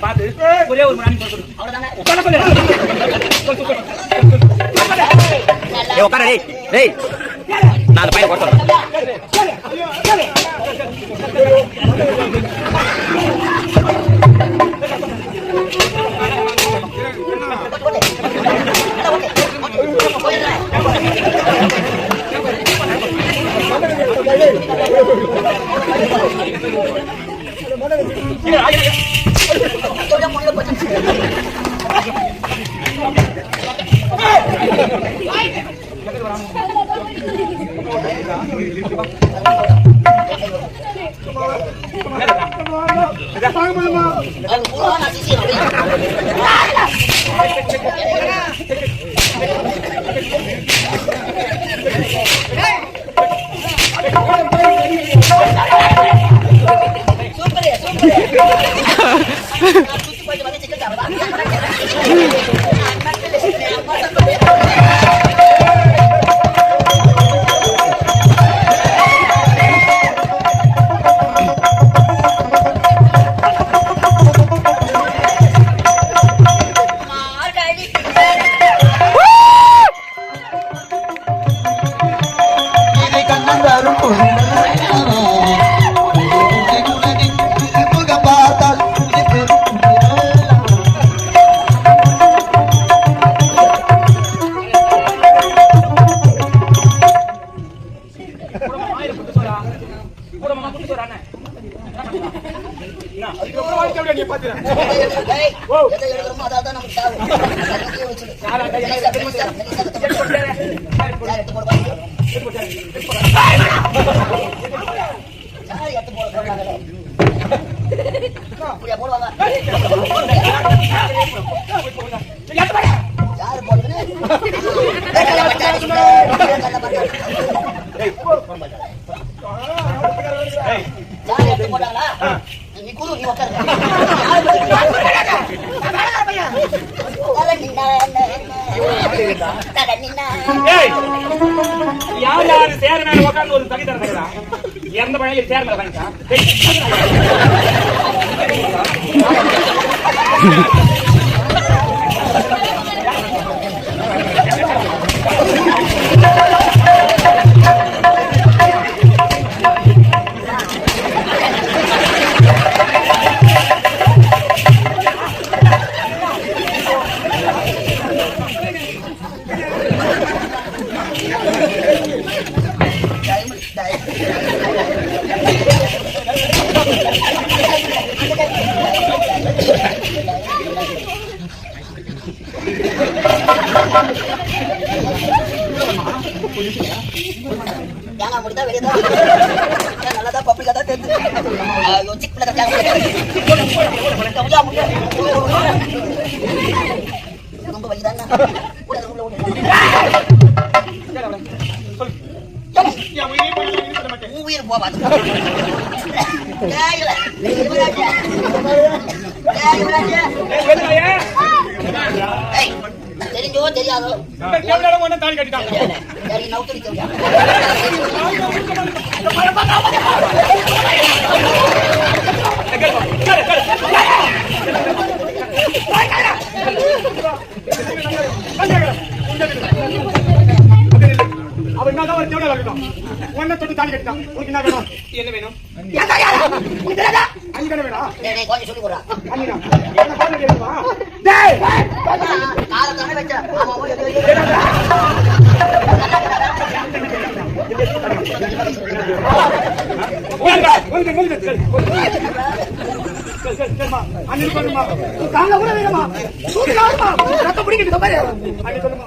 பார்த்து ஒரே ஒரு மணி உட்கார டேய் நான் அந்த பையன் கொடுத்துறேன் Yeah, I நீ குரு நீ உட்காரு யார் யாரு சேர் மேல உட்கார்ந்து ஒரு தனி தரா எந்த பையன் சேர் மேல வாங்கிக்கா. டைம், உன் உயிர் போவாது ஏய், இல்ல. யுவராஜா. ஏய், யுவராஜா. ஏய், தெரிஞ்சோ தெரியாதோ தாலி கட்டிட்டான் என்னதான் ஒரு தேவடா இருக்கட்டும் உன்னை தொட்டு தாலி கட்டிட்டான் உனக்கு என்ன வேணும்? என்ன வேணும் அஞ்சு தானே வேணும் சொல்லி கொடுறா அஞ்சு என்ன பாத்து தாங்க கூட வேணுமா பிடிக்கிட்டு பாரு சொல்லுமா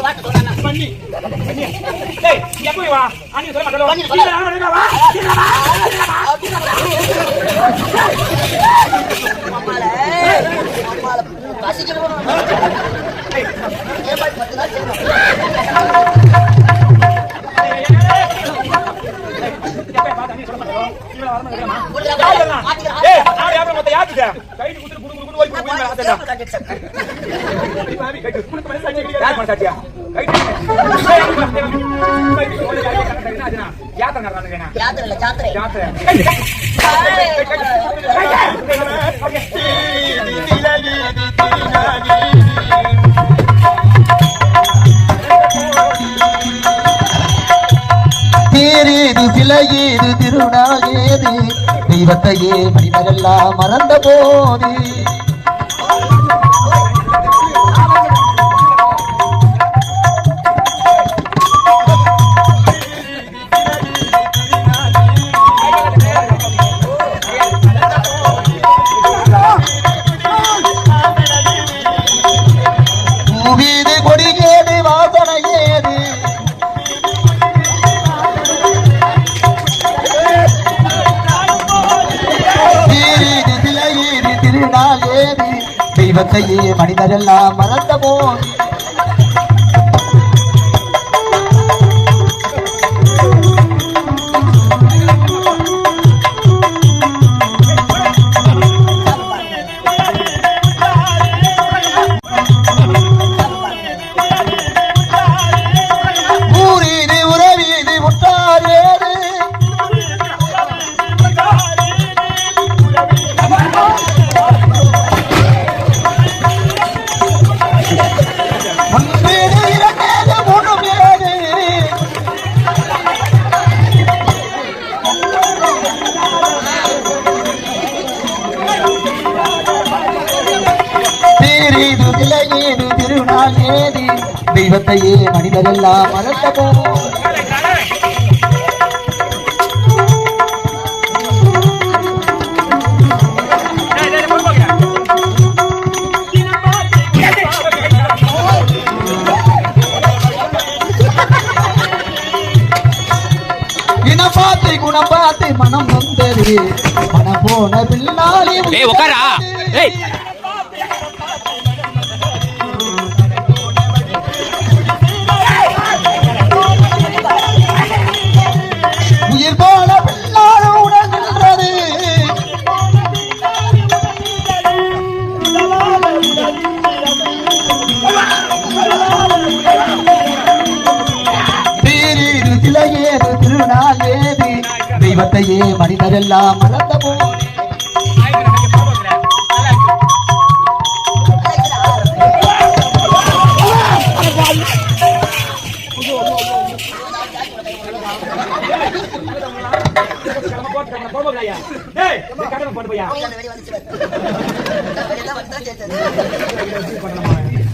ஒரு பண்ணி வா அண்ணி சொல்ல பண்ணி சொல்ல. வா அம்மால, அம்மால பத்து நாள் ஏய் நான் யாரும் மத்த யாருக்கு கைது குத்துட்டு தேரேது சிலையேது திருநாகேது தெய்வத்தையே மனிதரெல்லாம் மறந்த போது சிலையேது திருநாள் ஏது தெய்வத்தையே மனிதரெல்லாம் மறந்த போது மரத்தையே மனிதரெல்லாம் மறந்தமோ பார்த்து குணம் பார்த்து மனம் வந்தது. மனம் போன பின்னாலே உட்காரா தெய்வத்தையே மனிதரெல்லாம் மறந்த போது பண்ணு பையா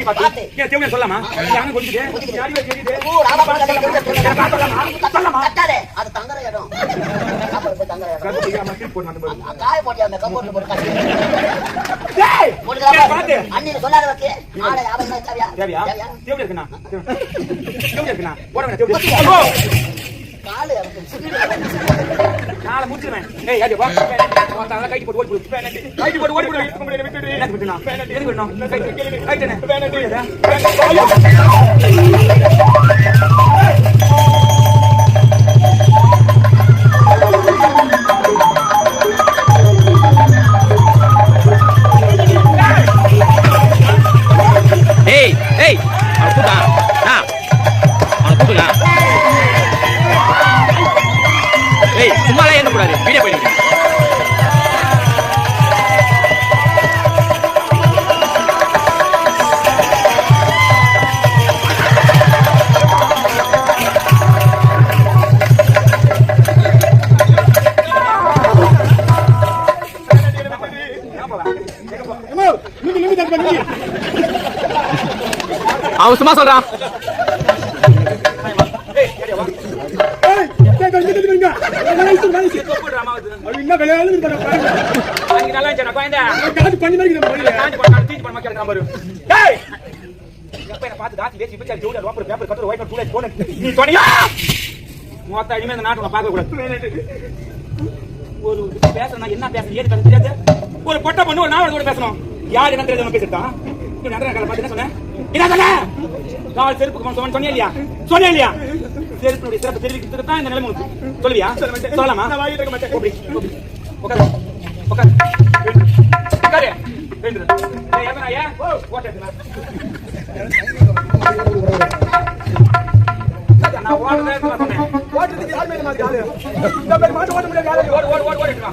பாட்டு, கேட்டா, பாத்து. ஏன் தேவனே சொல்லலாமா யாரும் கொதிக்குது. யாரி வெச்சிடுது ஓ, பாட்டு தேவடியால கேட்பானா? சொல்லலாமா சொல்லலாமா கட்டாதே. அது தங்குற இடம். போய் தங்குற இடம். பையா மட்டும் போட்டு வந்து பாரு காய போட்டு அந்த கம்போர்ட்ல போட்டு கட்டி. ஏய், பாரு. பாத்து அண்ணின்னு சொல்லாத வச்சு. ஆளை தான் தேவையா? தேவையா தேவையா? தேவடி இருக்குண்ணா தேவடி இருக்குண்ணா போட காலு. நாளை முடிச்சிருவேன். ஏய் யாரு வா. அதெல்லாம் கைட்டு போட்டு ஓடி போடு. கைட்டு போட்டு ஓடி போடு. விட்டுனா கைட்டு கைட்டு அவன் சும்மா சொல்றான் ஒரு பேசணும் என்ன பேசணும் ஏது பேச தெரியாது ஒரு பொட்டை பொண்ணு ஒரு நாவல் கூட பேசணும். யார் என்ன தெரியாத பேசிட்டான் நீ நடன கால பார்த்து என்ன சொன்ன கால் சொன்ன சொன்னியா இல்லையா சொன்னியா இல்லையா செருப்புடைய சிறப்பு தெரிவிக்கிறதுக்கு தான் இந்த நிலைமை உனக்கு சொல்லுவியா சொல்லலாமா கூப்பிடு, கூப்பிடு. உட்காரு உட்காரு உட்காரு ரெண்டு ஏய், எவனா, ஏன்? ஓட்ட எடுத்துனா. நான் ஓடுறதே எடுத்து வர சொன்னேன். ஓடு, ஓடு, ஓடு, ஓடு, எடுத்து வா.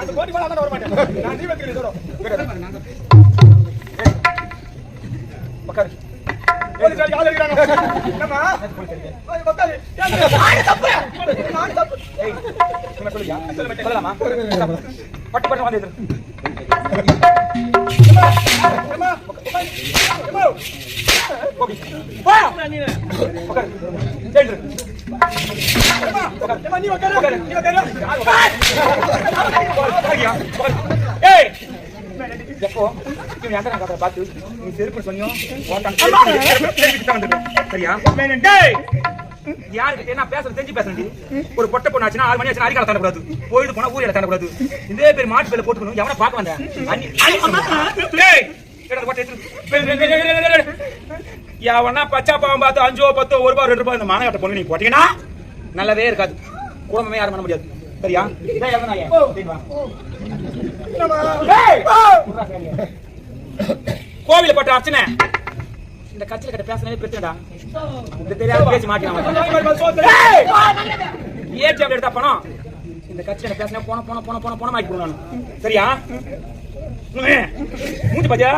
நான் இந்த போட்டி வர மாட்டேன். நான் நீ வைக்கிறேன் இதோட. ஏய். உட்காரு. போலீஸ்காரி ஆள் இருக்கிறாங்க. என்னம்மா? உட்காரு. நானு தப்பு. நானு தப்பு. ஏய், என்ன சொல்லலாமா? பட்டு பட்டு வந்து கோபி. வா. உட்காரு. நீ உட்காரு. நீ உட்காரு. எப்போ? இவன் எந்த கதை பார்த்து நீ செருப்பு சொன்னியோ ஓட்டான் செருப்பு செருப்பு தான் வந்திருக்கு. சரியா? டேய் யாருக்கு? என்ன பேசுறது தெரிஞ்சு பேசுறேன் ஒரு பொட்டை பொண்ணு ஆச்சுன்னா ஆறு மணி ஆச்சுன்னா அரிக்கால தாண்டக்கூடாது போயிட்டு போனா ஊரில் தாண்டக்கூடாது இதே பேர் மாட்டு பேர்ல போட்டுக்கணும் எவனை பார்க்க வந்தேன். எவனா பச்சா பாவம் பார்த்து அஞ்சோ பத்தோ ஒரு ரூபா ரெண்டு ரூபாய் இந்த மானகட்ட பொண்ணு நீ போட்டீங்கன்னா நல்லதே இருக்காது. குடும்பமே யாரும் பண்ண முடியாது. சரியா! கோவில பட்ட அர்ச்சனை. இந்த கட்சியில கிட்ட பேசினே பிரச்சனைடா இந்த தெரியாத பேசி மாட்டினா ஏடிஎம் எடுத்தா பணம் இந்த கட்சியில பேசினா போன போன போன போன போன மாட்டி நான் சரியா. மூஞ்சி பாத்தியா?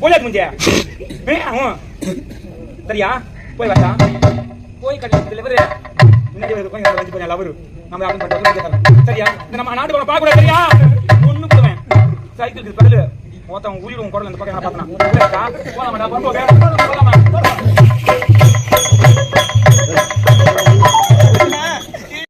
போலியா மூஞ்சியா? சரியா? போய் வரட்டா போய் கட்டி டெலிவரி முன்னாடி கொஞ்சம் லவரு நம்ம யாரும் பண்ணுறது சரியா? இந்த நம்ம நாட்டு பார்க்க கூடாது சரியா? ஒன்று போடுவேன் சைக்கிள் பதில் ஒருத்தவன் உயிரும் குடல் இந்த பக்கம் நான் பார்த்தேன் போகலாமா